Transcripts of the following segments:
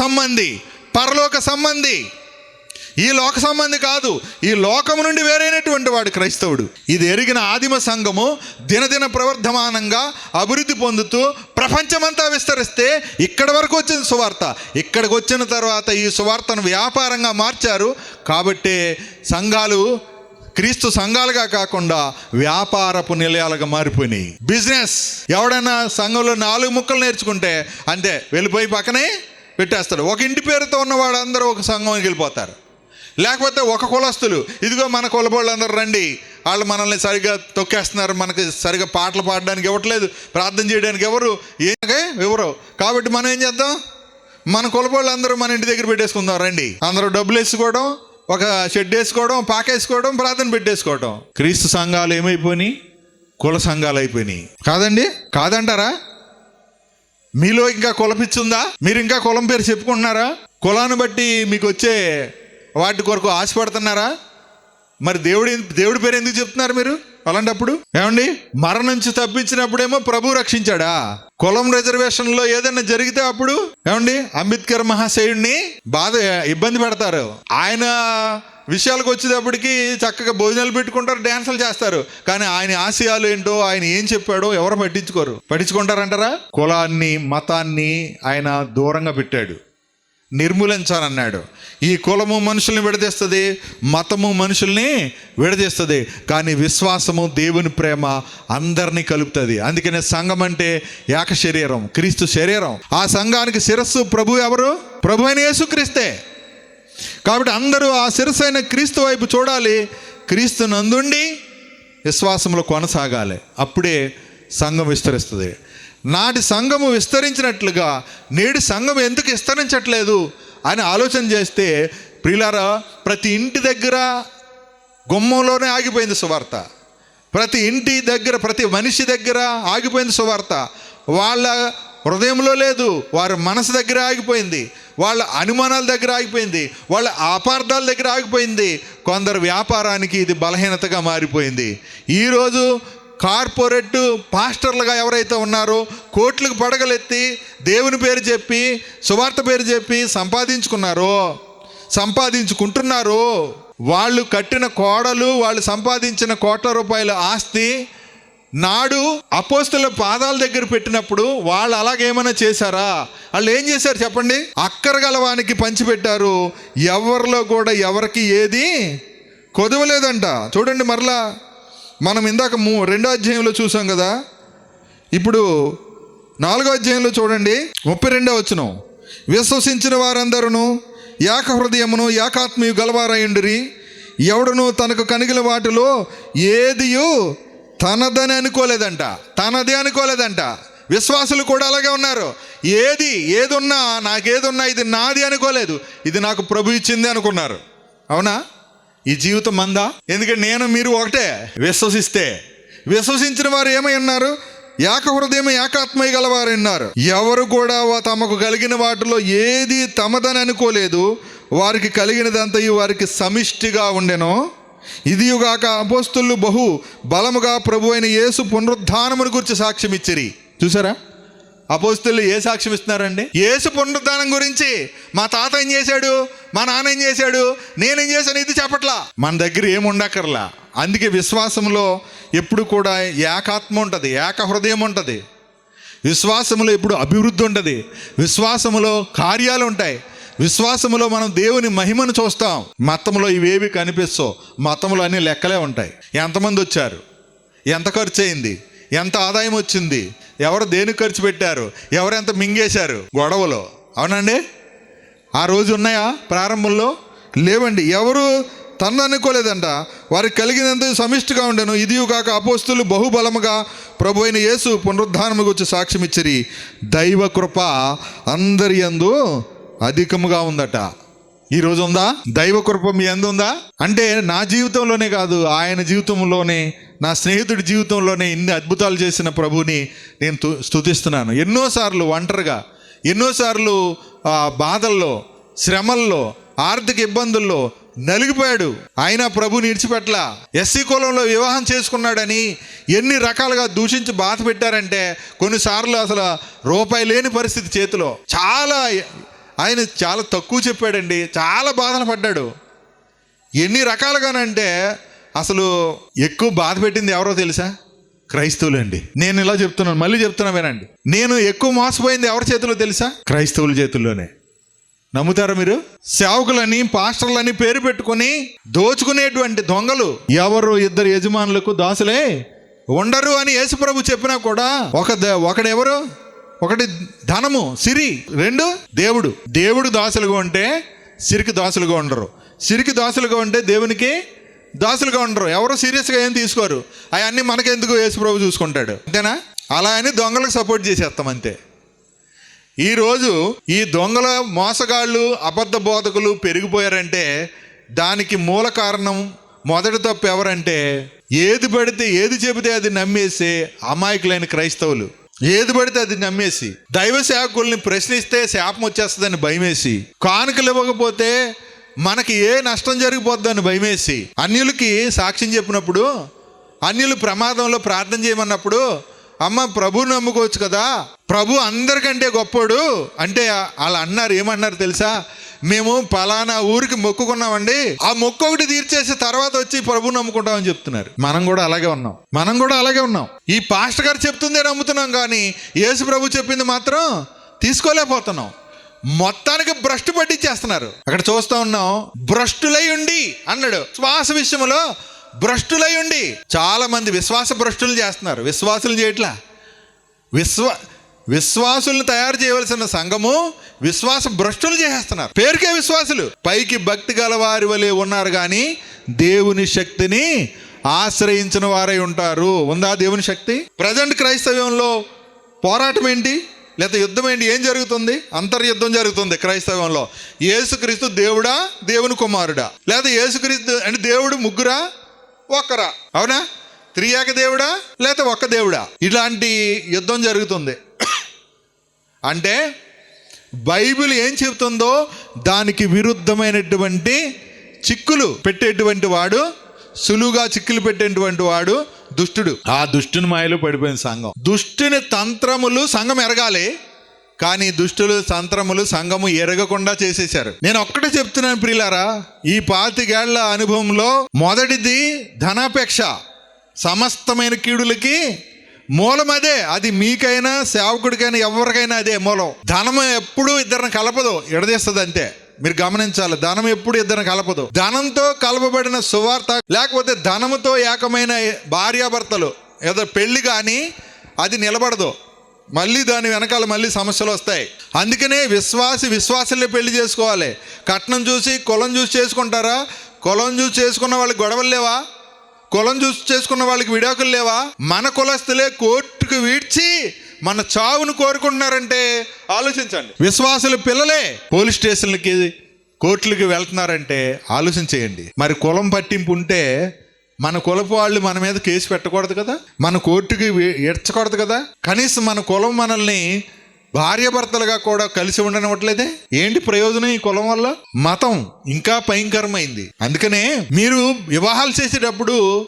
సంబంధి పరలోక సంబంధి. ఈ లోక సంబంధి కాదు ఈ లోకము నుండి వేరైనటువంటి వాడు క్రైస్తవుడు. ఇది ఎరిగిన ఆదిమ సంఘము దినదిన ప్రవర్ధమానంగా అభివృద్ధి పొందుతూ ప్రపంచమంతా విస్తరిస్తే ఇక్కడ వరకు వచ్చింది సువార్త. ఇక్కడికి వచ్చిన తర్వాత ఈ సువార్తను వ్యాపారంగా మార్చారు. కాబట్టే సంఘాలు క్రీస్తు సంఘాలుగా కాకుండా వ్యాపారపు నిలయాలుగా మారిపోయినాయి. బిజినెస్ ఎవడైనా సంఘంలో నాలుగు ముక్కలు నేర్చుకుంటే అంతే వెళ్ళిపోయి పక్కనే పెట్టేస్తాడు. ఒక ఇంటి పేరుతో ఉన్నవాడు అందరూ ఒక సంఘంకి వెళ్ళిపోతారు. లేకపోతే ఒక కులస్తులు ఇదిగో మన కులబోళ్ళందరూ రండి వాళ్ళు మనల్ని సరిగ్గా తొక్కేస్తున్నారు మనకి సరిగ్గా పాటలు పాడడానికి ఇవ్వట్లేదు ప్రార్థన చేయడానికి ఎవరు? ఏకే ఎవరు? కాబట్టి మనం ఏం చేద్దాం? మన కులబోళ్ళు అందరూ మన ఇంటి దగ్గర పెట్టేసుకుందాం రండి. అందరూ డబ్బులు వేసుకోవడం ఒక షెడ్ వేసుకోవడం పాకేసుకోవడం ప్రార్థన పెట్టేసుకోవడం. క్రీస్తు సంఘాలు ఏమైపోయినాయి? కుల సంఘాలు అయిపోయినాయి. కాదండి? కాదంటారా? మీలో ఇంకా కులపిచ్చుందా మీరు ఇంకా కులం పేరు చెప్పుకుంటున్నారా? కులాన్ని బట్టి మీకు వచ్చే వాటి కొరకు ఆశపడుతున్నారా? మరి దేవుడి దేవుడి పేరు ఎందుకు చెప్తున్నారు మీరు అలాంటప్పుడు? ఏమండి? మరణం నుంచి తప్పించినప్పుడేమో ప్రభు రక్షించాడా? కులం రిజర్వేషన్లో ఏదైనా జరిగితే అప్పుడు? ఏమండి? అంబేద్కర్ మహాశయుడిని బాధ ఇబ్బంది పెడతారు. ఆయన విషయాలకు వచ్చేటప్పటికి చక్కగా భోజనాలు పెట్టుకుంటారు డ్యాన్సులు చేస్తారు. కానీ ఆయన ఆశయాలు ఏంటో ఆయన ఏం చెప్పాడో ఎవరు పట్టించుకోరు. పట్టించుకుంటారంటారా? కులాన్ని మతాన్ని ఆయన దూరంగా పెట్టాడు. నిర్మూలించాలన్నాడు ఈ కులము మనుషుల్ని విడదీస్తుంది మతము మనుషుల్ని విడదీస్తుంది కానీ విశ్వాసము దేవుని ప్రేమ అందరినీ కలుపుతుంది. అందుకనే సంఘం అంటే ఏక శరీరం క్రీస్తు శరీరం. ఆ సంఘానికి శిరస్సు ప్రభు ఎవరు? ప్రభు అయిన యేసుక్రీస్తే. కాబట్టి అందరూ ఆ శిరసైన క్రీస్తు వైపు చూడాలి. క్రీస్తు నందుండి విశ్వాసంలో కొనసాగాలి. అప్పుడే సంఘం విస్తరిస్తుంది. నాటి సంఘము విస్తరించినట్లుగా నేడు సంఘం ఎందుకు విస్తరించట్లేదు అని ఆలోచన చేస్తే ప్రిలారా ప్రతి ఇంటి దగ్గర గుమ్మంలోనే ఆగిపోయింది సువార్త. ప్రతి ఇంటి దగ్గర ప్రతి మనిషి దగ్గర ఆగిపోయింది సువార్త. వాళ్ళ హృదయంలో లేదు వారి మనసు దగ్గర ఆగిపోయింది వాళ్ళ అనుమానాల దగ్గర ఆగిపోయింది వాళ్ళ అపార్థాల దగ్గర ఆగిపోయింది. కొందరు వ్యాపారానికి ఇది బలహీనతగా మారిపోయింది. ఈరోజు కార్పొరేట్ పాస్టర్లుగా ఎవరైతే ఉన్నారో కోట్లకు పడగలెత్తి దేవుని పేరు చెప్పి సువార్త పేరు చెప్పి సంపాదించుకున్నారో సంపాదించుకుంటున్నారో వాళ్ళు కట్టిన కోడలు వాళ్ళు సంపాదించిన కోట్ల రూపాయల ఆస్తి నాడు అపోస్తుల పాదాల దగ్గర పెట్టినప్పుడు వాళ్ళు అలాగేమైనా చేశారా? వాళ్ళు ఏం చేశారు చెప్పండి? అక్కరగలవానికి పంచిపెట్టారు. ఎవరిలో కూడా ఎవరికి ఏది కొదవలేదంట. చూడండి మరలా మనం ఇందాక మూ రెండో అధ్యాయంలో చూసాం కదా? ఇప్పుడు నాలుగో అధ్యాయంలో చూడండి. ముప్పై రెండో వచ్చిన విశ్వసించిన వారందరూ ఏక హృదయమును ఏకాత్మీయు గలవారయుండిరి ఎవడను తనకు కనిగిన వాటిలో ఏదియు తనదని అనుకోలేదంట తనది అనుకోలేదంట. విశ్వాసులు కూడా అలాగే ఉన్నారు. ఏది ఏదున్నా నాకేదున్నా ఇది నాది అనుకోలేదు. ఇది నాకు ప్రభు ఇచ్చింది అనుకున్నారు. అవునా? ఈ జీవితం మందా? ఎందుకంటే నేను మీరు ఒకటే విశ్వసిస్తే. విశ్వసించిన వారు ఏమై ఉన్నారు? ఏక హృదయం ఏకాత్మయ గలవారు ఉన్నారు. ఎవరు కూడా తమకు కలిగిన వాటిలో ఏది తమదని అనుకోలేదు. వారికి కలిగినదంతయు వారికి సమిష్టిగా ఉండెను. ఇదియుగాక అపోస్తులు బహు బలముగా ప్రభు అయిన యేసు పునరుద్ధానమును గురించి సాక్ష్యం ఇచ్చిరి చూసారా? అపోస్తులు ఏ సాక్ష్యం ఇస్తున్నారండి యేసు పునరుద్ధానం గురించి మా తాత ఏం చేశాడు? మా నాన్న ఏం చేశాడు? నేనేం చేశాను? ఇది చెప్పట్లా. మన దగ్గర ఏం ఉండక్కర్లా. అందుకే విశ్వాసంలో ఎప్పుడు కూడా ఏకాత్మ ఉంటుంది ఏక హృదయం ఉంటుంది. విశ్వాసములో ఎప్పుడు అభివృద్ధి ఉంటుంది విశ్వాసములో కార్యాలు ఉంటాయి. విశ్వాసములో మనం దేవుని మహిమను చూస్తాం. మతంలో ఇవేవి కనిపిస్తావు మతంలో అన్ని లెక్కలే ఉంటాయి. ఎంతమంది వచ్చారు? ఎంత ఖర్చు అయింది ఎంత ఆదాయం వచ్చింది? ఎవరు దేనికి ఖర్చు పెట్టారు? ఎవరు ఎంత మింగేశారు? గొడవలో. అవునండి? ఆ రోజు ఉన్నాయా? ప్రారంభంలో? లేవండి. ఎవరు తను అనుకోలేదంట. వారికి కలిగినంత సమిష్టిగా ఉండను. ఇది కాక అపోస్తులు బహుబలముగా ప్రభు అయిన యేసు పునరుద్ధానము గురించి సాక్ష్యం ఇచ్చిరి దైవ కృప అందరి యందు అధికముగా ఉందట. ఈ రోజు ఉందా? దైవ కృప మీ ఎందు ఉందా? అంటే నా జీవితంలోనే కాదు ఆయన జీవితంలోనే నా స్నేహితుడి జీవితంలోనే ఇన్ని అద్భుతాలు చేసిన ప్రభుని నేను స్థుతిస్తున్నాను ఎన్నోసార్లు ఒంటరిగా ఎన్నోసార్లు బాధల్లో శ్రమల్లో ఆర్థిక ఇబ్బందుల్లో నలిగిపోయాడు. ఆయన ప్రభుని విడిచిపెట్ల ఎస్సీ కులంలో వివాహం చేసుకున్నాడని ఎన్ని రకాలుగా దూషించి బాధ పెట్టారంటే కొన్నిసార్లు అసలు రూపాయి లేని పరిస్థితి చేతిలో. చాలా ఆయన చాలా తక్కువ చెప్పాడండి చాలా బాధలు పడ్డాడు. ఎన్ని రకాలుగానంటే అసలు ఎక్కువ బాధ పెట్టింది ఎవరో తెలుసా? క్రైస్తవులండి. నేను ఇలా చెప్తున్నాను మళ్ళీ చెప్తున్నా వినండి. నేను ఎక్కువ మోసపోయింది ఎవరి చేతిలో తెలుసా? క్రైస్తవుల చేతుల్లోనే. నమ్ముతారా మీరు? సేవకులని పాస్టర్లని పేరు పెట్టుకొని దోచుకునేటువంటి దొంగలు ఎవరు ఇద్దరు యజమానులకు దాసులే ఉండరు అని యేసుప్రభు చెప్పినా కూడా ఒక ద- ఒకడెవరు? ఒకటి ధనము సిరి. రెండు దేవుడు. దేవుడు దాసులుగా ఉంటే సిరికి దాసులుగా ఉండరు. సిరికి దాసులుగా ఉంటే దేవునికి దాసులుగా ఉండరు. ఎవరు సీరియస్గా ఏం తీసుకోరు. అవన్నీ మనకెందుకు యేసుప్రభు చూసుకుంటాడు. అంతేనా? అలా అని దొంగలకు సపోర్ట్ చేసేస్తాం అంతే. ఈరోజు ఈ దొంగల మోసగాళ్ళు అబద్ధ బోధకులు పెరిగిపోయారంటే దానికి మూల కారణం మొదటి తప్పు ఎవరంటే ఏది పడితే ఏది చెబితే అది నమ్మేసే అమాయకులైన క్రైస్తవులు. ఏది పడితే అది నమ్మేసి దైవ సేవకుల్ని ప్రశ్నిస్తే శాపం వచ్చేస్తుందని భయమేసి కానుకలు ఇవ్వకపోతే మనకి ఏ నష్టం జరిగిపోద్దని భయమేసి అన్యులకి సాక్ష్యం చెప్పినప్పుడు అన్యులు ప్రమాదంలో ప్రార్థన చేయమన్నప్పుడు అమ్మ ప్రభు నమ్ముకోవచ్చు కదా ప్రభు అందరికంటే గొప్పోడు అంటే వాళ్ళు అన్నారు ఏమన్నారు తెలుసా? మేము పలానా ఊరికి మొక్కుకున్నామండి. ఆ మొక్కు ఒకటి తీర్చేసి తర్వాత వచ్చి ప్రభు నమ్ముకుంటామని చెప్తున్నారు. మనం కూడా అలాగే ఉన్నాం. మనం కూడా అలాగే ఉన్నాం. ఈ పాస్టర్ గారు చెప్తుందే నమ్ముతున్నాం కానీ యేసు ప్రభు చెప్పింది మాత్రం తీసుకోలేకపోతున్నాం. మొత్తానికి భ్రష్టు పట్టించేస్తున్నారు. అక్కడ చూస్తూ ఉన్నాం భ్రష్టులై ఉండి అన్నాడు. శ్వాస విషయంలో భ్రష్టులై ఉండి. చాలా మంది విశ్వాస భ్రష్టులు చేస్తున్నారు. విశ్వాసులు చేయట్లా? విశ్వ విశ్వాసుల్ని తయారు చేయవలసిన సంఘము విశ్వాస భ్రష్టులు చేసేస్తున్నారు. పేరుకే విశ్వాసులు. పైకి భక్తి గల వారి వలె ఉన్నారు కానీ దేవుని శక్తిని ఆశ్రయించిన వారై ఉంటారు. ఉందా దేవుని శక్తి? ప్రజెంట్ క్రైస్తవ్యంలో పోరాటం ఏంటి? లేదా యుద్ధం ఏంటి? ఏం జరుగుతుంది? అంతర్యుద్ధం జరుగుతుంది క్రైస్తవంలో ఏసుక్రీస్తు దేవుడా? దేవుని కుమారుడా. లేదా ఏసుక్రీస్తు అంటే దేవుడు ముగ్గురా? ఒక్కరా. అవునా? త్రియాక దేవుడా? లేకపోతే ఒక్క దేవుడా? ఇలాంటి యుద్ధం జరుగుతుంది. అంటే బైబిల్ ఏం చెబుతుందో దానికి విరుద్ధమైనటువంటి చిక్కులు పెట్టేటువంటి వాడు సులువుగా చిక్కులు పెట్టేటువంటి వాడు దుష్టుడు. ఆ దుష్టుని మాయలో పడిపోయిన సంఘం. దుష్టుని తంత్రములు సంఘం ఎరగాలి కానీ దుష్టులు తంత్రములు సంఘము ఎరగకుండా చేసేశారు. నేను ఒక్కటే చెప్తున్నాను ప్రియులారా ఈ పాతికేళ్ళ అనుభవంలో మొదటిది ధనాపేక్ష. సమస్తమైన కీడులకి మూలం అదే. అది మీకైనా సేవకుడికైనా ఎవరికైనా అదే మూలం. ధనం ఎప్పుడు ఇద్దరిని కలపదు. ఎడదీస్తుంది అంతే మీరు గమనించాలి. ధనం ఎప్పుడు ఇద్దరిని కలపదు. ధనంతో కలపబడిన సువార్త లేకపోతే ధనముతో ఏకమైన భార్యాభర్తలు ఏదో పెళ్ళి కానీ అది నిలబడదు. మళ్ళీ దాని వెనకాల మళ్ళీ సమస్యలు వస్తాయి. అందుకనే విశ్వాసి విశ్వాసులే పెళ్ళి చేసుకోవాలి. కట్నం చూసి కులం చూసి చేసుకుంటారా? కులం చూసి చేసుకున్న వాళ్ళకి గొడవలు లేవా? కులం చూసి చేసుకున్న వాళ్ళకి విడాకులు లేవా? మన కులస్తులే కోర్టుకు వీడ్చి మన చావును కోరుకుంటున్నారంటే ఆలోచించండి. విశ్వాసులు పిల్లలే పోలీస్ స్టేషన్లకి కోర్టులకి వెళ్తున్నారంటే ఆలోచించేయండి. మరి కులం పట్టింపు ఉంటే మన కులపు వాళ్ళు మన మీద కేసు పెట్టకూడదు కదా? మన కోర్టుకి ఇడ్చకూడదు కదా? కనీసం మన కులం మనల్ని భార్యాభర్తలుగా కూడా కలిసి ఉండనివ్వట్లేదే? ఏంటి ప్రయోజనం ఈ కులం వల్ల? మతం ఇంకా భయంకరమైంది. అందుకనే మీరు వివాహాలు చేసేటప్పుడు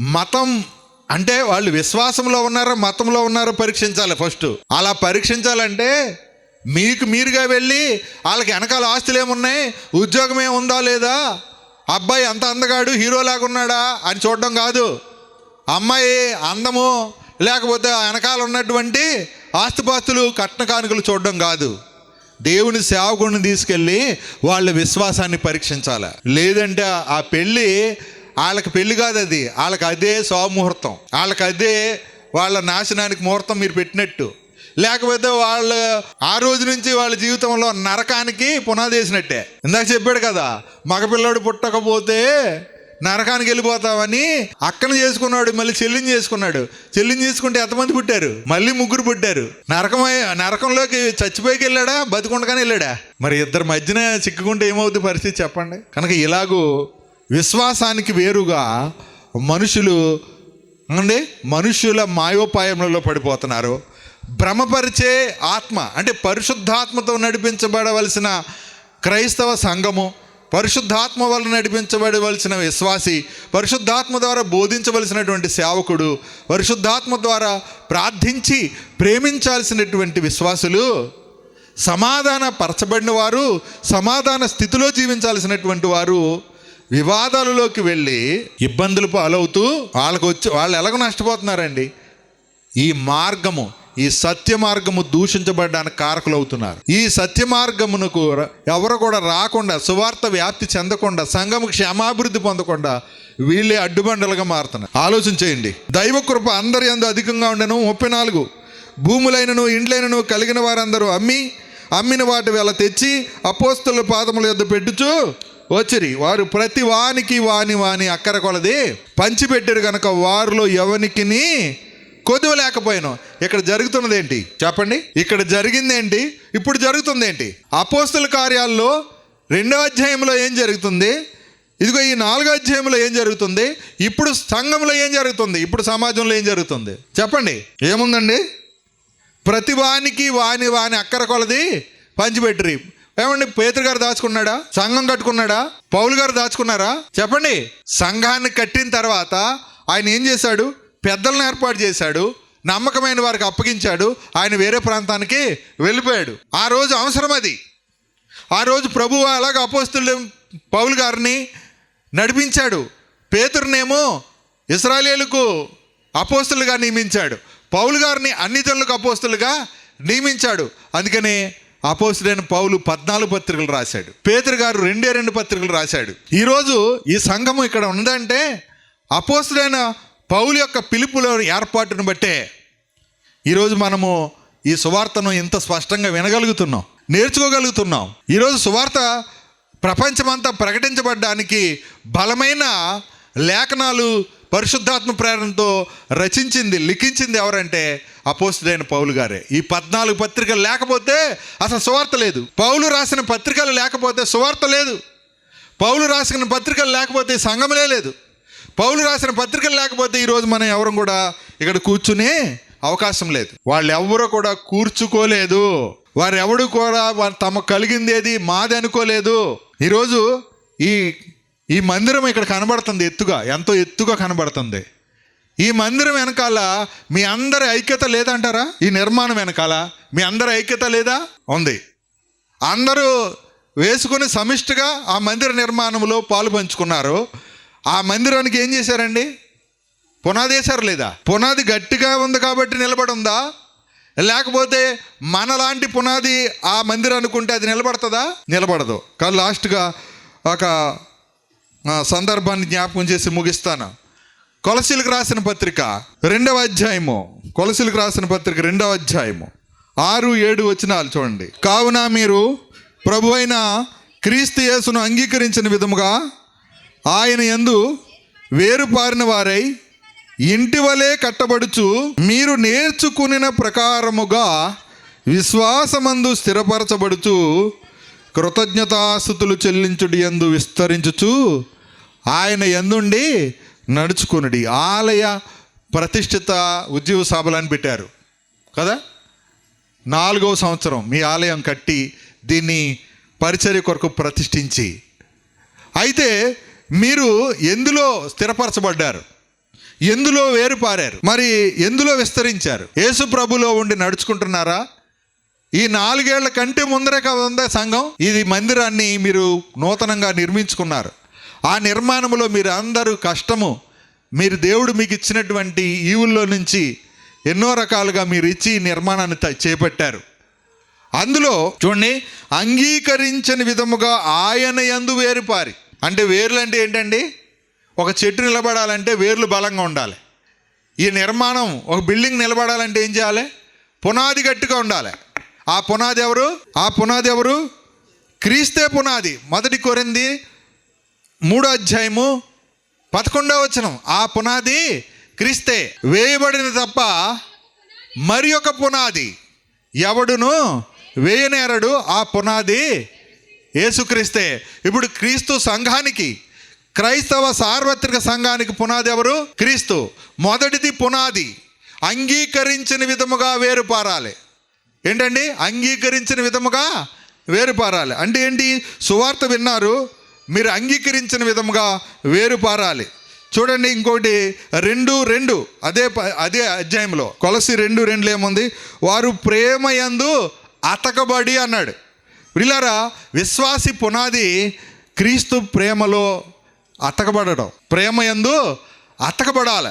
మతం అంటే వాళ్ళు విశ్వాసంలో ఉన్నారో మతంలో ఉన్నారో పరీక్షించాలి ఫస్ట్. అలా పరీక్షించాలంటే మీకు మీరుగా వెళ్ళి వాళ్ళకి వెనకాల ఆస్తులు ఏమున్నాయి ఉద్యోగం ఏముందా లేదా అబ్బాయి అంత అందగాడు హీరోలాగా ఉన్నాడా అని చూడడం కాదు. అమ్మాయి అందము లేకపోతే ఆ వెనకాల ఉన్నటువంటి ఆస్తిపాస్తులు కట్న కానుకలు చూడడం కాదు. దేవుని సేవకుడిని తీసుకెళ్ళి వాళ్ళ విశ్వాసాన్ని పరీక్షించాలి. లేదంటే ఆ పెళ్ళి వాళ్ళకి పెళ్ళి కాదు అది. వాళ్ళకి అదే శోభముహూర్తం వాళ్ళకి అదే వాళ్ళ నాశనానికి ముహూర్తం మీరు పెట్టినట్టు. లేకపోతే వాళ్ళ ఆ రోజు నుంచి వాళ్ళ జీవితంలో నరకానికి పునాది వేసినట్టే ఇందాక చెప్పాడు కదా మగపిల్లాడు పుట్టకపోతే నరకానికి వెళ్ళిపోతామని అక్కన చేసుకున్నాడు మళ్ళీ చెల్లిని చేసుకున్నాడు. చెల్లిని చేసుకుంటే ఎంతమంది పుట్టారు? మళ్ళీ ముగ్గురు పుట్టారు. నరకమై నరకంలోకి చచ్చిపోయికి వెళ్ళాడా? బతికుండగానే వెళ్ళాడా? మరి ఇద్దరు మధ్యన చిక్కుకుంటే ఏమవుతుంది పరిస్థితి చెప్పండి? కనుక ఇలాగూ విశ్వాసానికి వేరుగా మనుషులు అండి మనుషుల మాయోపాయములలో పడిపోతున్నారు. భ్రమపరిచే ఆత్మ అంటే పరిశుద్ధాత్మతో నడిపించబడవలసిన క్రైస్తవ సంఘము పరిశుద్ధాత్మ వల్ల నడిపించబడవలసిన విశ్వాసి పరిశుద్ధాత్మ ద్వారా బోధించవలసినటువంటి సేవకుడు పరిశుద్ధాత్మ ద్వారా ప్రార్థించి ప్రేమించాల్సినటువంటి విశ్వాసులు సమాధాన పరచబడిన వారు సమాధాన స్థితిలో జీవించాల్సినటువంటి వారు వివాదాలలోకి వెళ్ళి ఇబ్బందులు పాలవుతూ వాళ్ళకు వచ్చి వాళ్ళు ఎలాగో నష్టపోతున్నారండి. ఈ మార్గము ఈ సత్య మార్గము దూషించబడడానికి కారకులవుతున్నారు. ఈ సత్య మార్గమునకు ఎవరు కూడా రాకుండా సువార్త వ్యాప్తి చెందకుండా సంఘము క్షేమాభివృద్ధి పొందకుండా వీళ్ళే అడ్డుబండలుగా మారుతున్నారు. ఆలోచన చేయండి దైవ కృప అందరి అందు అధికంగా ఉండను. ముప్పై నాలుగు. భూములైనను ఇండ్లైనను కలిగిన వారందరూ అమ్మి అమ్మిన వాటి వేళ తెచ్చి అపోస్తుల పాదముల యొద్ద పెట్టుచు వచ్చిరి. వారు ప్రతి వానికి వాని వాని అక్కర కొలది. పంచిపెట్టారు కనుక వారిలో ఎవనికిని కొదువ లేకపోయాను. ఇక్కడ జరుగుతున్నది ఏంటి చెప్పండి. ఇక్కడ జరిగింది ఏంటి ఇప్పుడు జరుగుతుంది ఏంటి అపోస్తుల కార్యాల్లో రెండో అధ్యాయంలో ఏం జరుగుతుంది? ఇదిగో ఈ నాలుగో అధ్యాయంలో ఏం జరుగుతుంది? ఇప్పుడు సంఘంలో ఏం జరుగుతుంది? ఇప్పుడు సమాజంలో ఏం జరుగుతుంది? చెప్పండి. ఏముందండి? ప్రతి వానికి వాని వాని అక్కర కొలది పంచిపెట్టరి. ఏమండి పేతురు గారు దాచుకున్నాడా? సంఘం కట్టుకున్నాడా? పౌలు గారు దాచుకున్నారా? చెప్పండి. సంఘాన్ని కట్టిన తర్వాత ఆయన ఏం చేశాడు? పెద్దలను ఏర్పాటు చేశాడు నమ్మకమైన వారికి అప్పగించాడు ఆయన వేరే ప్రాంతానికి వెళ్ళిపోయాడు. ఆ రోజు అవసరం అది. ఆ రోజు ప్రభు అలాగ అపోస్తులు పౌలు గారిని నడిపించాడు. పేతురునేమో ఇస్రాయేలుకు అపోస్తులుగా నియమించాడు. పౌలు గారిని అన్ని జనులకు అపోస్తులుగా నియమించాడు. అందుకనే అపోస్తుడైన పౌలు పద్నాలుగు పత్రికలు రాశాడు. పేతురు గారు రెండే రెండు పత్రికలు రాశాడు. ఈరోజు ఈ సంఘము ఇక్కడ ఉందంటే అపోస్తుడైన పౌలు యొక్క పిలుపులో ఏర్పాటును బట్టే ఈరోజు మనము ఈ సువార్తను ఇంత స్పష్టంగా వినగలుగుతున్నాం నేర్చుకోగలుగుతున్నాం. ఈరోజు సువార్త ప్రపంచమంతా ప్రకటించబడడానికి బలమైన లేఖనాలు పరిశుద్ధాత్మ ప్రేరణతో రచించింది లిఖించింది ఎవరంటే అపోస్తుడైన పౌలు గారే. ఈ పద్నాలుగు పత్రికలు లేకపోతే అసలు సువార్త లేదు. పౌలు రాసిన పత్రికలు లేకపోతే సువార్త లేదు. పౌలు రాసిన పత్రికలు లేకపోతే సంఘములే లేదు. పౌలు రాసిన పత్రికలు లేకపోతే ఈరోజు మనం ఎవరు కూడా ఇక్కడ కూర్చునే అవకాశం లేదు. వాళ్ళు ఎవరు కూడా కూర్చుకోలేదు. వారు ఎవడు కూడా తమకు కలిగింది ఏది మాది అనుకోలేదు. ఈరోజు ఈ ఈ మందిరం ఇక్కడ కనబడుతుంది ఎత్తుగా ఎంతో ఎత్తుగా కనబడుతుంది. ఈ మందిరం వెనకాల మీ అందరి ఐక్యత లేదంటారా? ఈ నిర్మాణం వెనకాల మీ అందరి ఐక్యత లేదా? ఉంది. అందరూ వేసుకుని సమిష్టిగా ఆ మందిర నిర్మాణంలో పాలు పంచుకున్నారు. ఆ మందిరానికి ఏం చేశారండి? పునాది వేశారు లేదా? పునాది గట్టిగా ఉంది కాబట్టి నిలబడి ఉందా? లేకపోతే మనలాంటి పునాది ఆ మందిరం అనుకుంటే అది నిలబడుతుందా? నిలబడదు. కానీ లాస్ట్గా ఒక సందర్భాన్ని జ్ఞాపకం చేసి ముగిస్తాను. కొలసీలకు రాసిన పత్రిక రెండవ అధ్యాయము. కొలసీలకు రాసిన పత్రిక రెండవ అధ్యాయము. ఆరు ఏడు వచ్చినాలు చూడండి. కావున మీరు ప్రభు అయిన క్రీస్తు యేసును అంగీకరించిన విధముగా ఆయన యందు వేరుపారిన వారై ఇంటి వలె కట్టబడుచు మీరు నేర్చుకునిన ప్రకారముగా విశ్వాసమందు స్థిరపరచబడుచు కృతజ్ఞతాస్థుతులు చెల్లించుడి యందు విస్తరించుచు ఆయన ఎందుండి నడుచుకునుడి. ఆలయ ప్రతిష్ఠిత ఉద్యోగ సభలని పెట్టారు. కదా? నాలుగవ సంవత్సరం మీ ఆలయం కట్టి దీన్ని పరిచర్య కొరకు ప్రతిష్ఠించి. అయితే మీరు ఎందులో స్థిరపరచబడ్డారు? ఎందులో వేరుపారారు? మరి ఎందులో విస్తరించారు? యేసు ప్రభులో ఉండి నడుచుకుంటున్నారా? ఈ నాలుగేళ్ళ కంటే ముందరే కదా ఉందా సంఘం? ఇది మందిరాన్ని మీరు నూతనంగా నిర్మించుకున్నారు. ఆ నిర్మాణంలో మీరు అందరూ కష్టము. మీరు దేవుడు మీకు ఇచ్చినటువంటి ఈవుల్లో నుంచి ఎన్నో రకాలుగా మీరు ఇచ్చి ఈ నిర్మాణాన్ని చేపట్టారు. అందులో చూడండి అంగీకరించని విధముగా ఆయన యందు వేరుపారి. అంటే వేర్లు అంటే ఏంటండి? ఒక చెట్టు నిలబడాలంటే వేర్లు బలంగా ఉండాలి. ఈ నిర్మాణం ఒక బిల్డింగ్ నిలబడాలంటే ఏం చేయాలి? పునాది గట్టిగా ఉండాలి. ఆ పునాది ఎవరు? ఆ పునాది ఎవరు? క్రీస్తే పునాది. మొదటి కొరింది మూడో అధ్యాయము పదకొండవ వచనం. ఆ పునాది క్రీస్తే వేయబడిన తప్ప మరి ఒక పునాది ఎవడును? వేయనేరడు. ఆ పునాది యేసుక్రీస్తే ఇప్పుడు క్రీస్తు సంఘానికి క్రైస్తవ సార్వత్రిక సంఘానికి పునాది ఎవరు? క్రీస్తు. మొదటిది పునాది. అంగీకరించిన విధముగా వేరుపారాలి. ఏంటండి? అంగీకరించిన విధముగా వేరుపారాలి. అంటే ఏంటి? సువార్త విన్నారు మీరు అంగీకరించిన విధముగా వేరుపారాలి. చూడండి ఇంకోటి రెండు రెండు. అదే ప- అదే అధ్యాయంలో. కొలసి రెండు రెండు ఏముంది? వారు ప్రేమ యందు అతకబడి అన్నాడు. పిల్లరా విశ్వాసి పునాది క్రీస్తు ప్రేమలో అతకబడడం. ప్రేమ ఎందు అతకబడాలి.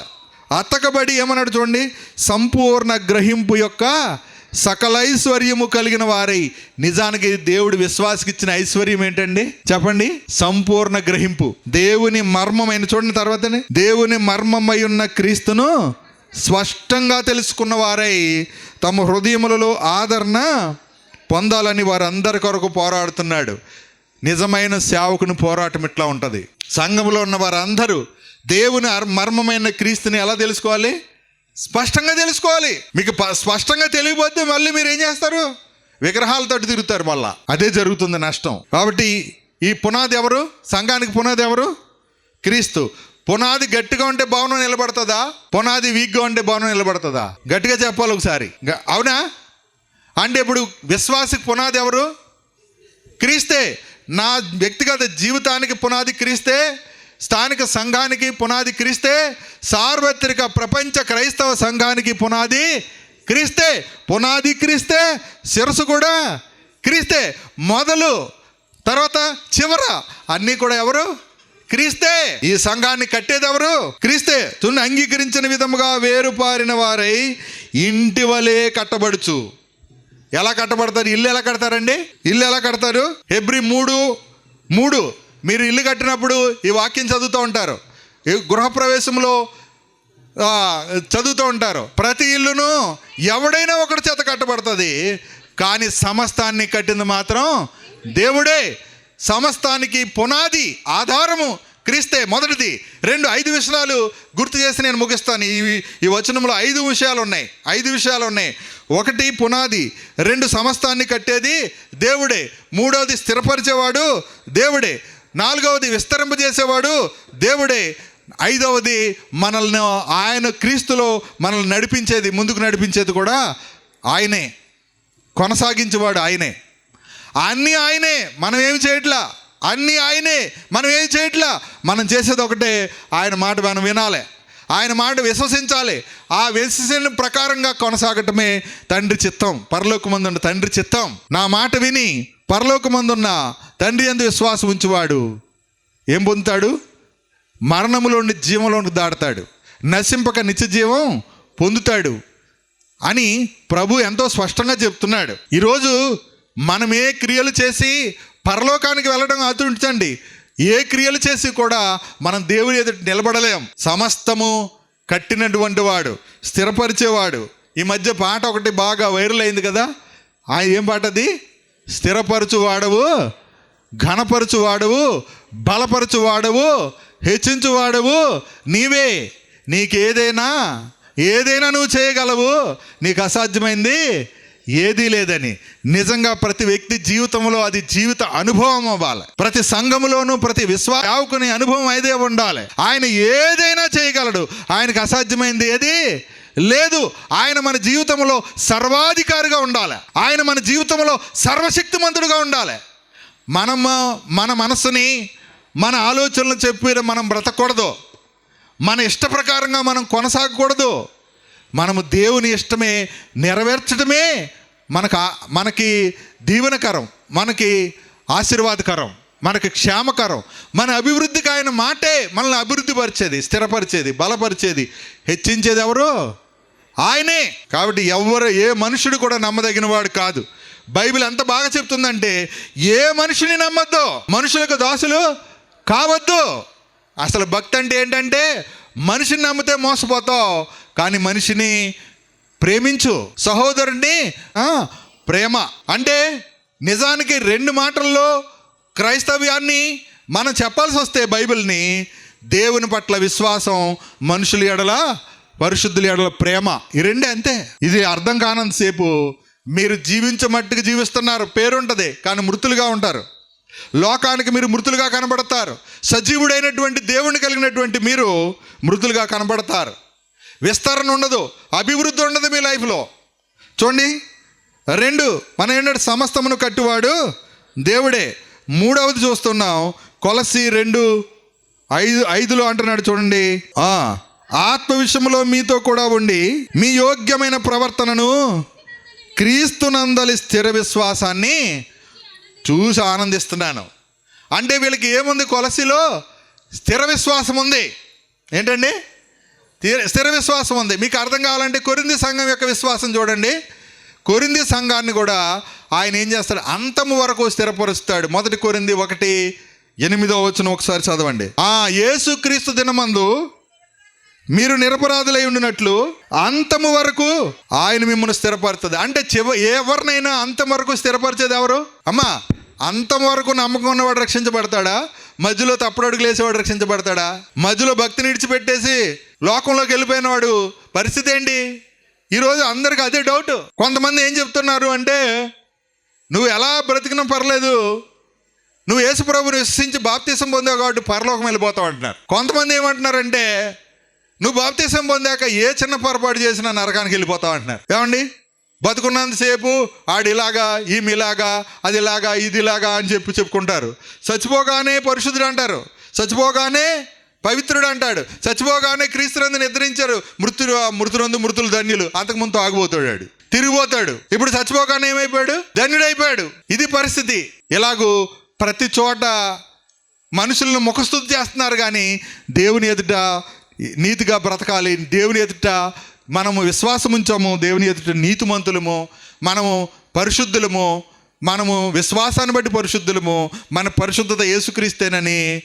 అతకబడి ఏమన్నాడు చూడండి? సంపూర్ణ గ్రహింపు యొక్క సకల ఐశ్వర్యము కలిగిన వారై. నిజానికి దేవుడు విశ్వాసకి ఇచ్చిన ఐశ్వర్యం ఏంటండి? చెప్పండి. సంపూర్ణ గ్రహింపు. దేవుని మర్మమైన చూడండి తర్వాతనే. దేవుని మర్మమై ఉన్న క్రీస్తును స్పష్టంగా తెలుసుకున్న వారై తమ హృదయములలో ఆదరణ పొందాలని వారందరి కొరకు పోరాడుతున్నాడు. నిజమైన సేవకుని పోరాటం ఇట్లా ఉంటుంది. సంఘంలో ఉన్న వారందరూ దేవుని మర్మమైన క్రీస్తుని ఎలా తెలుసుకోవాలి? స్పష్టంగా తెలుసుకోవాలి. మీకు ప- స్పష్టంగా తెలియకపోతే మళ్ళీ మీరు ఏం చేస్తారు? విగ్రహాలతో తిరుగుతారు మళ్ళా. అదే జరుగుతుంది నష్టం. కాబట్టి ఈ పునాది ఎవరు? సంఘానికి పునాది ఎవరు? క్రీస్తు. పునాది గట్టిగా ఉంటే భవనం నిలబడుతుందా? పునాది వీక్గా ఉంటే భవనం నిలబడుతుందా? గట్టిగా చెప్పాలి ఒకసారి. అవునా? అంటే ఇప్పుడు విశ్వాసకి పునాది ఎవరు? క్రీస్తే. నా వ్యక్తిగత జీవితానికి పునాది క్రీస్తే స్థానిక సంఘానికి పునాది క్రీస్తే సార్వత్రిక ప్రపంచ క్రైస్తవ సంఘానికి పునాది క్రీస్తే. పునాది క్రీస్తే శిరసు కూడా క్రీస్తే. మొదలు తర్వాత చివర అన్నీ కూడా ఎవరు? క్రీస్తే. ఈ సంఘాన్ని కట్టేది ఎవరు? క్రీస్తే. తున్ను అంగీకరించిన విధముగా వేరుపారిన వారై ఇంటి వలె కట్టబడుచు. ఎలా కట్టబడతారు? ఇల్లు ఎలా కడతారండి? ఇల్లు ఎలా కడతారు? ఎవ్రీ మూడు మూడు. మీరు ఇల్లు కట్టినప్పుడు ఈ వాక్యం చదువుతూ ఉంటారు. ఈ గృహప్రవేశంలో చదువుతూ ఉంటారు. ప్రతి ఇల్లును ఎవడైనా ఒకటి చేత కట్టబడుతుంది. కానీ సమస్తాన్ని కట్టింది మాత్రం దేవుడే. సమస్తానికి పునాది ఆధారము క్రీస్తే మొదటిది. రెండు ఐదు విషయాలు గుర్తు చేసి నేను ముగిస్తాను. ఈ ఈ వచనంలో ఐదు విషయాలు ఉన్నాయి ఐదు విషయాలు ఉన్నాయి ఒకటి పునాది రెండు సమస్తాన్ని కట్టేది దేవుడే. మూడవది స్థిరపరిచేవాడు దేవుడే. నాలుగవది విస్తరింపజేసేవాడు దేవుడే. ఐదవది మనల్ని ఆయన క్రీస్తులో మనల్ని నడిపించేది ముందుకు నడిపించేది కూడా ఆయనే. కొనసాగించేవాడు ఆయనే. అన్నీ ఆయనే. మనం ఏమి చేయట్లా? అన్నీ ఆయనే. మనం ఏం చేయట్లా? మనం చేసేది ఒకటే ఆయన మాట మనం వినాలి. ఆయన మాట విశ్వసించాలి. ఆ విశ్వసిన ప్రకారంగా కొనసాగటమే తండ్రి చిత్తం. పరలోకమందున్న తండ్రి చిత్తం. నా మాట విని పరలోకమందున్న తండ్రి ఎందు విశ్వాసం ఉంచువాడు ఏం పొందుతాడు? మరణములోని జీవంలోకి దాడతాడు నశింపక నిత్య జీవం పొందుతాడు అని ప్రభు ఎంతో స్పష్టంగా చెప్తున్నాడు. ఈరోజు మనం ఏ క్రియలు చేసి పరలోకానికి వెళ్ళడం అతుంచండి ఏ క్రియలు చేసి కూడా మనం దేవుని ఎదుట నిలబడలేం. సమస్తము కట్టినటువంటి వాడు స్థిరపరిచేవాడు. ఈ మధ్య పాట ఒకటి బాగా వైరల్ అయింది కదా? ఆ ఏం పాట అది? స్థిరపరచు వాడవు ఘనపరచు వాడవు బలపరచు వాడవు హెచ్చించు వాడవు నీవే. నీకేదైనా ఏదైనా నువ్వు చేయగలవు. నీకు అసాధ్యమైంది. ఏదీ లేదని. నిజంగా ప్రతి వ్యక్తి జీవితంలో అది జీవిత అనుభవం అవ్వాలి. ప్రతి సంఘములోనూ ప్రతి విశ్వాసకుని అనుభవం అయితే ఉండాలి. ఆయన ఏదైనా చేయగలడు. ఆయనకు అసాధ్యమైంది ఏది లేదు. ఆయన మన జీవితంలో సర్వాధికారిగా ఉండాలి. ఆయన మన జీవితంలో సర్వశక్తిమంతుడుగా ఉండాలి. మనం మన మనసుని మన ఆలోచనలు చెప్పి మనం బ్రతకూడదు. మన ఇష్ట ప్రకారంగా మనం కొనసాగకూడదు. మనము దేవుని ఇష్టమే నెరవేర్చడమే మనకు మనకి దీవెనకరం మనకి ఆశీర్వాదకరం మనకి క్షేమకరం. మన అభివృద్ధికి ఆయన మాటే మనల్ని అభివృద్ధి పరిచేది స్థిరపరిచేది బలపరిచేది. హెచ్చించేది ఎవరు? ఆయనే. కాబట్టి ఎవరు ఏ మనుషుడు కూడా నమ్మదగిన వాడు కాదు. బైబిల్ ఎంత బాగా చెప్తుందంటే ఏ మనిషిని నమ్మద్దు? మనుషులకు దాసులు కావద్దు. అసలు భక్తి అంటే ఏంటంటే మనిషిని నమ్మితే మోసపోతావు కానీ మనిషిని ప్రేమించు సహోదరుణ్ణి ప్రేమ. అంటే నిజానికి రెండు మాటల్లో క్రైస్తవ్యాన్ని మనం చెప్పాల్సి వస్తే బైబిల్ని దేవుని పట్ల విశ్వాసం మనుషుల ఎడల పరిశుద్ధుల ఎడల ప్రేమ. ఈ రెండే అంతే. ఇది అర్థం కానంతసేపు మీరు జీవించమట్టుకు జీవిస్తున్నారు. పేరుంటది కానీ మృతులుగా ఉంటారు. లోకానికి మీరు మృతులుగా కనబడతారు. సజీవుడైనటువంటి దేవుని కలిగినటువంటి మీరు మృతులుగా కనబడతారు. విస్తరణ ఉండదు అభివృద్ధి ఉండదు మీ లైఫ్లో చూడండి రెండు మన ఏంటంటే సమస్తమును కట్టువాడు దేవుడే. మూడవది చూస్తున్నాం కొలసి రెండు ఐదు ఐదులో అంటున్నాడు చూడండి. ఆత్మ విషయంలో మీతో కూడా ఉండి మీ యోగ్యమైన ప్రవర్తనను క్రీస్తునందలి స్థిర విశ్వాసాన్ని చూసి ఆనందిస్తున్నాను. అంటే వీళ్ళకి ఏముంది కొలసిలో? స్థిర విశ్వాసం ఉంది. ఏంటండి? స్థిర- స్థిర విశ్వాసం ఉంది. మీకు అర్థం కావాలంటే కొరింది సంఘం యొక్క విశ్వాసం చూడండి. కొరింది సంఘాన్ని కూడా ఆయన ఏం చేస్తాడు? అంతము వరకు స్థిరపరుస్తాడు. మొదటి కొరింది ఒకటి ఎనిమిదో వచ్చిన ఒకసారి చదవండి. ఆ యేసు క్రీస్తు దినమందు మీరు నిరపరాధులై ఉండినట్లు అంతము వరకు ఆయన మిమ్మల్ని స్థిరపరుతుంది అంటే చివ ఎవరినైనా అంతం వరకు స్థిరపరిచేది ఎవరు? అమ్మా అంతం వరకు నమ్మకం ఉన్నవాడు రక్షించబడతాడా? మధ్యలో తప్పుడు అడుగులు వేసేవాడు రక్షించబడతాడా? మధ్యలో భక్తిని విడిచిపెట్టేసి లోకంలోకి వెళ్ళిపోయిన వాడు పరిస్థితి ఏంటి? ఈరోజు అందరికి అదే డౌట్ కొంతమంది ఏం చెప్తున్నారు అంటే నువ్వు ఎలా బ్రతికినా పర్లేదు. నువ్వు యేసుప్రభుని విశ్వసించి బాప్తీసం పొందావు కాబట్టి పరలోకం వెళ్ళిపోతావు అంటున్నారు. కొంతమంది ఏమంటున్నారంటే నువ్వు బాప్తీసం పొందాక ఏ చిన్న పొరపాటు చేసినా నరకానికి వెళ్ళిపోతావు అంటున్నారు. ఏమండి? బతుకున్నంతసేపు ఆడిలాగా ఈమె ఇలాగా అది ఇలాగా ఇది ఇలాగా అని చెప్పి చెప్పుకుంటారు. చచ్చిపోగానే పరిశుద్ధుడు అంటారు. చచ్చిపోగానే పవిత్రుడు అంటాడు. చచ్చిపోగానే క్రీస్తురందు నిద్రించారు. మృతు మృతురందు మృతులు ధన్యులు. అంతకుముందు ఆగిపోతాడు తిరిగిపోతాడు. ఇప్పుడు చచ్చిపోగానే ఏమైపోయాడు? ధన్యుడైపోయాడు. ఇది పరిస్థితి. ఇలాగూ ప్రతి చోట మనుషులను ముఖస్థుతి చేస్తున్నారు కానీ దేవుని ఎదుట నీతిగా బ్రతకాలి. దేవుని ఎదుట మనము విశ్వాసం ఉంచాము దేవుని ఎదుట నీతిమంతులము. మనము పరిశుద్ధులము. మనము విశ్వాసాన్ని బట్టి పరిశుద్ధులము. మన పరిశుద్ధత ఏసుక్రీస్తేనని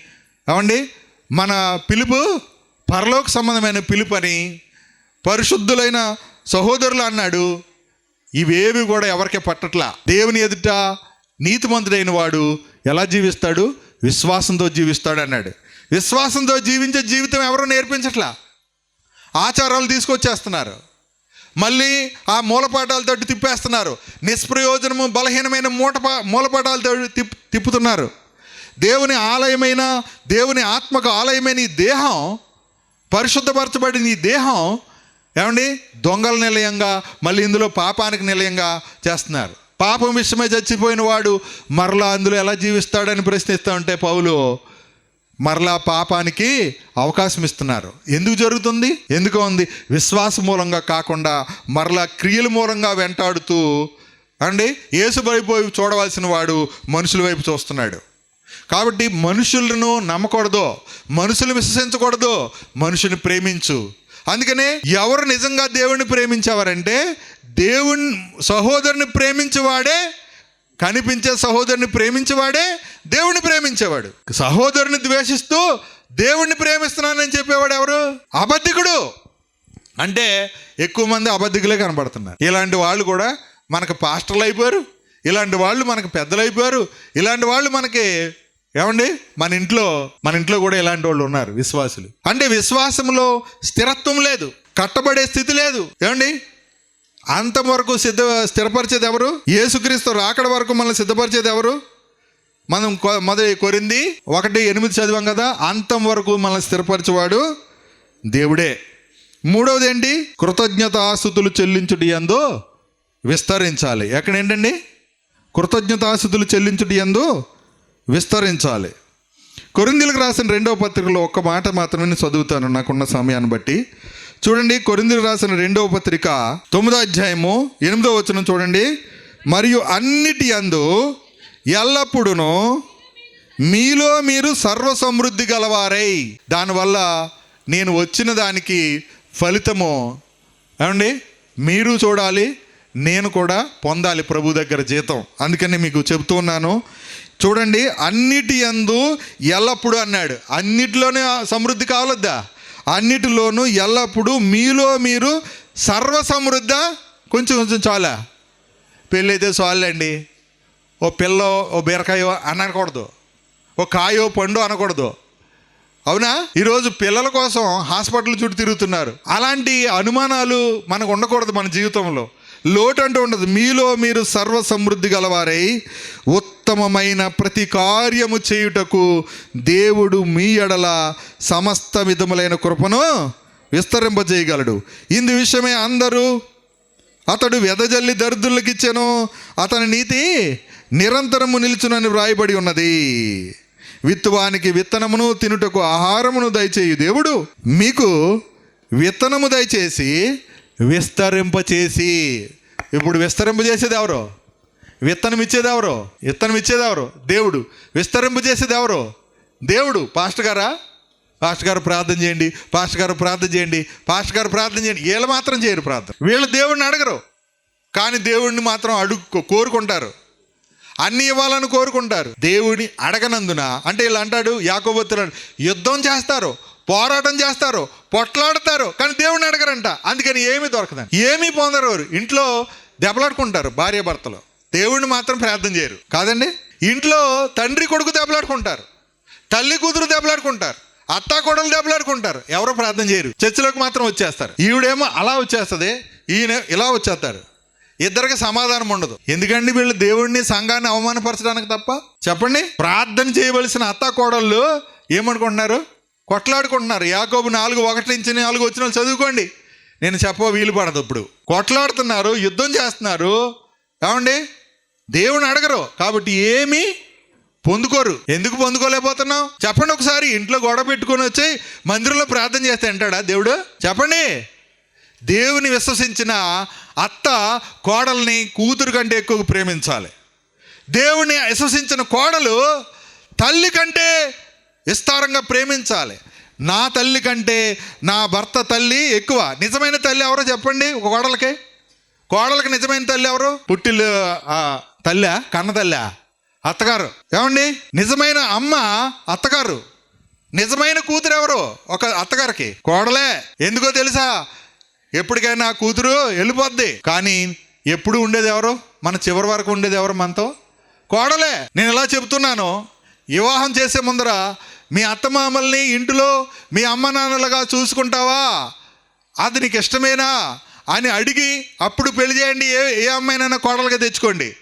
ఏమండి? మన పిలుపు పరలోక సంబంధమైన పిలుపు అని పరిశుద్ధులైన సహోదరులు అన్నాడు. ఇవేవి కూడా ఎవరికే పట్టట్లా? దేవుని ఎదుట నీతిమంతుడైన వాడు ఎలా జీవిస్తాడు? విశ్వాసంతో జీవిస్తాడు అన్నాడు. విశ్వాసంతో జీవించే జీవితం ఎవరో నేర్పించట్లా? ఆచారాలు తీసుకొచ్చేస్తున్నారు. మళ్ళీ ఆ మూలపాఠాలతో తిప్పేస్తున్నారు. నిష్ప్రయోజనము బలహీనమైన మూటపా మూలపాఠాలతో తిప్ తిప్పుతున్నారు. దేవుని ఆలయమైన దేవుని ఆత్మకు ఆలయమైన ఈ దేహం పరిశుద్ధపరచబడిన ఈ దేహం ఏమండి? దొంగల నిలయంగా మళ్ళీ ఇందులో పాపానికి నిలయంగా చేస్తున్నారు. పాపం విషయమై చచ్చిపోయిన వాడు మరలా అందులో ఎలా జీవిస్తాడని ప్రశ్నిస్తూ ఉంటే పౌలు మరలా పాపానికి అవకాశం ఇస్తున్నారు. ఎందుకు జరుగుతుంది? ఎందుకు ఉంది? విశ్వాస మూలంగా కాకుండా మరలా క్రియల మూలంగా వెంటాడుతూ అండి యేసు వైపు వైపు చూడవలసిన వాడు మనుషుల వైపు చూస్తున్నాడు. కాబట్టి మనుషులను నమ్మకూడదు మనుషులు విశ్వసించకూడదు మనుషుని ప్రేమించు. అందుకనే ఎవరు నిజంగా దేవుణ్ణి ప్రేమించేవారంటే దేవుని సహోదరుని ప్రేమించేవాడే కనిపించే సహోదరుని ప్రేమించేవాడే దేవుణ్ణి ప్రేమించేవాడు. సహోదరుని ద్వేషిస్తూ దేవుణ్ణి ప్రేమిస్తున్నానని చెప్పేవాడు ఎవరు? అబద్ధికుడు. అంటే ఎక్కువ మంది అబద్ధికులే కనబడుతున్నారు. ఇలాంటి వాళ్ళు కూడా మనకు పాస్టర్లు అయిపోయారు. ఇలాంటి వాళ్ళు మనకు పెద్దలు అయిపోయారు. ఇలాంటి వాళ్ళు మనకి ఏమండి? మన ఇంట్లో మన ఇంట్లో కూడా ఇలాంటి వాళ్ళు ఉన్నారు విశ్వాసులు. అంటే విశ్వాసంలో స్థిరత్వం లేదు కట్టబడే స్థితి లేదు. ఏమండి? అంతవరకు సిద్ధ స్థిరపరిచేది ఎవరు? యేసుక్రీస్తు రాకడ వరకు మనల్ని సిద్ధపరిచేది ఎవరు? మనం కొ- మొదటి కొరింది ఒకటి ఎనిమిది చదివాం కదా అంతం వరకు మనల్ని స్థిరపరిచేవాడు దేవుడే. మూడవది ఏంటి కృతజ్ఞత ఆస్తులు చెల్లించుటి ఎందు విస్తరించాలి. ఎక్కడ ఏంటండి కృతజ్ఞత కృతజ్ఞతాస్థుతులు చెల్లించుడి ఎందు విస్తరించాలి. కొరిందీలకు రాసిన రెండవ పత్రికలో ఒక్క మాట మాత్రమే చదువుతాను. నాకున్న సమయాన్ని బట్టి చూడండి కొరిందీలకు రాసిన రెండవ పత్రిక తొమ్మిదో అధ్యాయము ఎనిమిదో వచనం చూడండి. మరియు అన్నిటి అందు ఎల్లప్పుడూను మీలో మీరు సర్వసమృద్ధి గలవారై. దానివల్ల నేను వచ్చిన దానికి ఫలితము ఏమండి? మీరు చూడాలి నేను కూడా పొందాలి ప్రభు దగ్గర జీతం. అందుకని మీకు చెబుతున్నాను చూడండి అన్నిటి యందు ఎల్లప్పుడూ అన్నాడు. అన్నిటిలోనే సమృద్ధి కావలద్దా? అన్నిటిలోనూ ఎల్లప్పుడూ మీలో మీరు సర్వ సమృద్ధ కొంచెం కొంచెం చాలా. పెళ్ళి అయితే చాలండి. ఓ పిల్ల ఓ బీరకాయో అనకూడదు. ఓ కాయో పండు అనకూడదు. అవునా? ఈరోజు పిల్లల కోసం హాస్పిటల్ చుట్టూ తిరుగుతున్నారు. అలాంటి అనుమానాలు మనకు ఉండకూడదు మన జీవితంలో. లోటు అంటూ ఉండదు. మీలో మీరు సర్వ సమృద్ధి గలవారై ఉత్తమమైన ప్రతి కార్యము చేయుటకు దేవుడు మీ ఎడల సమస్త విధములైన కృపను విస్తరింపజేయగలడు. ఇందు విషయమే అందరూ అతడు వెదజల్లి దరిద్రులకు ఇచ్చాను అతని నీతి నిరంతరము నిలుచునని వ్రాయబడి ఉన్నది. విత్తువానికి విత్తనమును తినుటకు ఆహారమును దయచేయు దేవుడు. మీకు విత్తనము దయచేసి విస్తరింపచేసి. ఇప్పుడు విస్తరింప చేసేది ఎవరు విత్తనం ఇచ్చేది ఎవరు విత్తనం ఇచ్చేది ఎవరు దేవుడు. విస్తరింప చేసేది ఎవరు దేవుడు. పాస్టర్ గారా? పాస్టర్ గారు ప్రార్థన చేయండి. పాస్టర్ గారు ప్రార్థన చేయండి. పాస్టర్ గారు ప్రార్థన చేయండి. వీళ్ళు మాత్రం చేయరు ప్రార్థన. వీళ్ళు దేవుడిని అడగరు. కానీ దేవుడిని మాత్రం అడుగు కోరుకుంటారు. అన్ని ఇవ్వాలని కోరుకుంటారు. దేవుడిని అడగనందున అంటే వీళ్ళు అంటాడు యాకోబోతున్నాడు యుద్ధం చేస్తారు. పోరాటం చేస్తారు పొట్లాడతారు కానీ దేవుడిని అడగరంట. అందుకని ఏమీ దొరకదండి ఏమీ పొందరు వారు. ఇంట్లో దెబ్బలాడుకుంటారు భార్య భర్తలు. దేవుడిని మాత్రం ప్రార్థన చేయరు. కాదండి? ఇంట్లో తండ్రి కొడుకు దెబ్బలాడుకుంటారు. తల్లి కూతురు దెబ్బలాడుకుంటారు. అత్త కొడలు దెబ్బలాడుకుంటారు. ఎవరో ప్రార్థన చేయరు. చర్చిలోకి మాత్రం వచ్చేస్తారు. ఈవిడేమో అలా వచ్చేస్తుంది ఈయన ఇలా వచ్చేస్తారు. ఇద్దరికి సమాధానం ఉండదు. ఎందుకండి వీళ్ళు దేవుడిని సంఘాన్ని అవమానపరచడానికి తప్ప? చెప్పండి. ప్రార్థన చేయవలసిన అత్త కోడళ్ళు ఏమనుకుంటున్నారు? కొట్లాడుకుంటున్నారు. యాకోబు నాలుగు ఒకటి నుంచి నాలుగు వచ్చిన వాళ్ళు చదువుకోండి. నేను చెప్ప వీలు పడదు ఇప్పుడు. కొట్లాడుతున్నారు యుద్ధం చేస్తున్నారు. ఏమండి? దేవుని అడగరు. కాబట్టి ఏమీ పొందుకోరు. ఎందుకు పొందుకోలేకపోతున్నావు? చెప్పండి ఒకసారి. ఇంట్లో గొడవ పెట్టుకొని వచ్చి మందిరంలో ప్రార్థన చేస్తే అంటాడా దేవుడు? చెప్పండి. దేవుని విశ్వసించిన అత్త కోడల్ని కూతురు కంటే ఎక్కువ ప్రేమించాలి. దేవుని విశ్వసించిన కోడలు తల్లి కంటే విస్తారంగా ప్రేమించాలి. నా తల్లి కంటే నా భర్త తల్లి ఎక్కువ. నిజమైన తల్లి ఎవరో చెప్పండి ఒక కోడలకి? కోడలకి నిజమైన తల్లి ఎవరు? పుట్టిల్లు తల్లా? కన్న తల్లా? అత్తగారు. ఏమండి? నిజమైన అమ్మ అత్తగారు. నిజమైన కూతురు ఎవరు? ఒక అత్తగారికి. కోడలే. ఎందుకో తెలుసా? ఎప్పటికైనా కూతురు వెళ్ళిపోద్ది. కానీ ఎప్పుడు ఉండేది ఎవరు? మన చివరి వరకు ఉండేది ఎవరు మనతో? కోడలే. నేను ఇలా చెప్తున్నాను. వివాహం చేసే ముందర మీ అత్తమామల్ని ఇంటిలో మీ అమ్మ నాన్నలుగా చూసుకుంటావా? అది నీకు ఇష్టమేనా? అని అడిగి అప్పుడు పెళ్ళి చేయండి. ఏ ఏ అమ్మాయినైనా కోడలుగా తెచ్చుకోండి.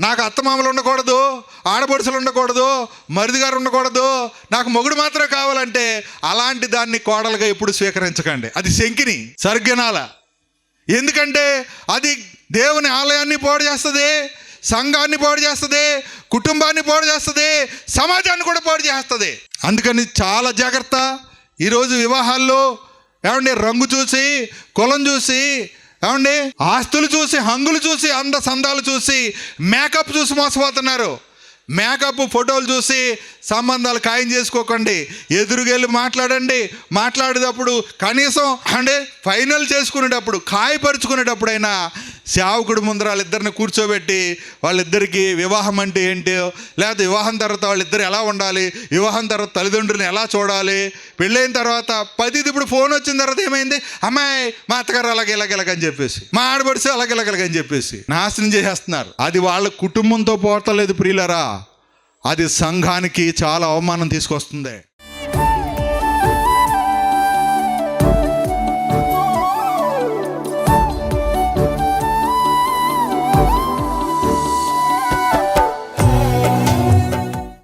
నాకు అత్తమామలు ఉండకూడదు ఆడపడుసలు ఉండకూడదు మరిదిగారు ఉండకూడదు. నాకు మొగుడు మాత్రం కావాలంటే అలాంటి దాన్ని కోడలుగా ఎప్పుడు స్వీకరించకండి. అది శంకిని సర్గనాల ఎందుకంటే అది దేవుని ఆలయాన్ని పోడు చేస్తుంది. సంఘాన్ని పాడు చేస్తుంది కుటుంబాన్ని పాడు చేస్తుంది సమాజాన్ని కూడా పాడు చేస్తుంది. అందుకని చాలా జాగ్రత్త. ఈరోజు వివాహాల్లో ఏమండి రంగు చూసి కులం చూసి ఏమండి ఆస్తులు చూసి హంగులు చూసి అంద సందాలు చూసి మేకప్ చూసి మోసపోతున్నారు. మేకప్ ఫోటోలు చూసి సంబంధాలు ఖాయం చేసుకోకండి. ఎదురుగెళ్ళి మాట్లాడండి. మాట్లాడేటప్పుడు కనీసం అంటే ఫైనల్ చేసుకునేటప్పుడు ఖాయపరుచుకునేటప్పుడైనా సేవకుడు ముందర వాళ్ళిద్దరిని కూర్చోబెట్టి వాళ్ళిద్దరికి వివాహం అంటే ఏంటో? లేకపోతే వివాహం తర్వాత వాళ్ళిద్దరు ఎలా ఉండాలి? వివాహం తర్వాత తల్లిదండ్రులను ఎలా చూడాలి? పెళ్ళైన తర్వాత పదిది ఇప్పుడు ఫోన్ వచ్చిన తర్వాత ఏమైంది? అమ్మాయి మా అత్తగారు అలాగే ఇలాగ ఇలాగని చెప్పేసి. మా ఆడపడిసి అలాగే ఇలాగని చెప్పేసి. నాశనం చేసేస్తున్నారు. అది వాళ్ళ కుటుంబంతో పోతలేదు ప్రియులరా. అది సంఘానికి చాలా అవమానం తీసుకొస్తుంది.